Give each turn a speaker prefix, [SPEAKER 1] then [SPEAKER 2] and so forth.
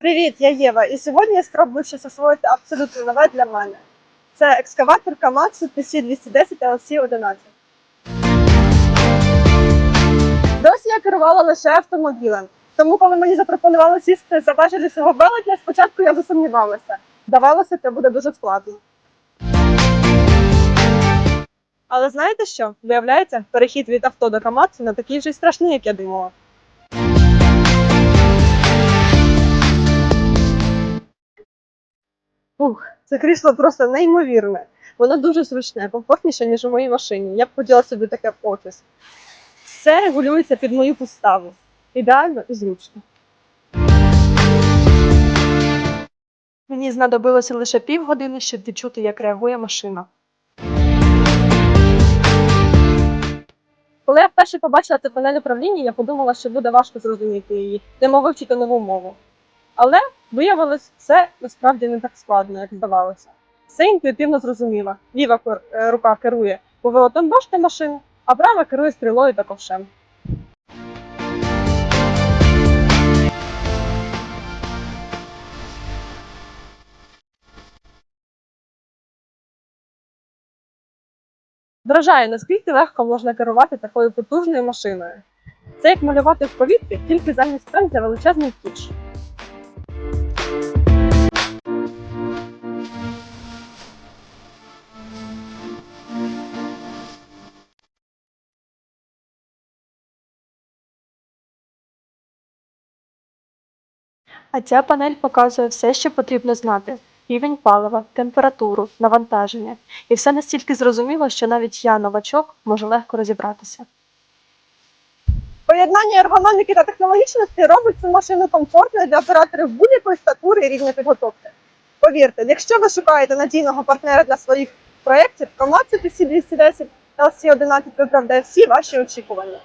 [SPEAKER 1] Привіт, я Єва, і сьогодні я спробую щось освоїти абсолютно нове для мене. Це екскаватор Камацу TC210 LC 11. Досі я керувала лише автомобілем, тому коли мені запропонували сісти за важелі цього велетня, спочатку я засумнівалася. Здавалося, це буде дуже складно. Але знаєте що? Виявляється, перехід від авто до Камацу не такий вже й страшний, як я думала. Ух, це крісло просто неймовірне. Воно дуже зручне, комфортніше, ніж у моїй машині. Я б хотіла собі таке в офіс. Все регулюється під мою поставу. Ідеально і зручно. Мені знадобилося лише півгодини, щоб відчути, як реагує машина. Коли я вперше побачила цю панель управління, я подумала, що буде важко зрозуміти її, немов вивчити нову мову. Але виявилось, це насправді не так складно, як здавалося. Все інтуїтивно зрозуміло. Ліва е, рука керує поворотом башти машини, а права керує стрілою та ковшем. Вражає, наскільки легко можна керувати такою потужною машиною. Це як малювати в повітрі, тільки замість пензля величезний кіш.
[SPEAKER 2] А ця панель показує все, що потрібно знати: рівень палива, температуру, навантаження. І все настільки зрозуміло, що навіть я, новачок, можу легко розібратися.
[SPEAKER 1] Поєднання ергономіки та технологічності робить цю машину комфортною для операторів будь-якої статури і рівня підготовки. Повірте, якщо ви шукаєте надійного партнера для своїх проєктів, Komatsu TC210 LC11 виправдає всі ваші очікування.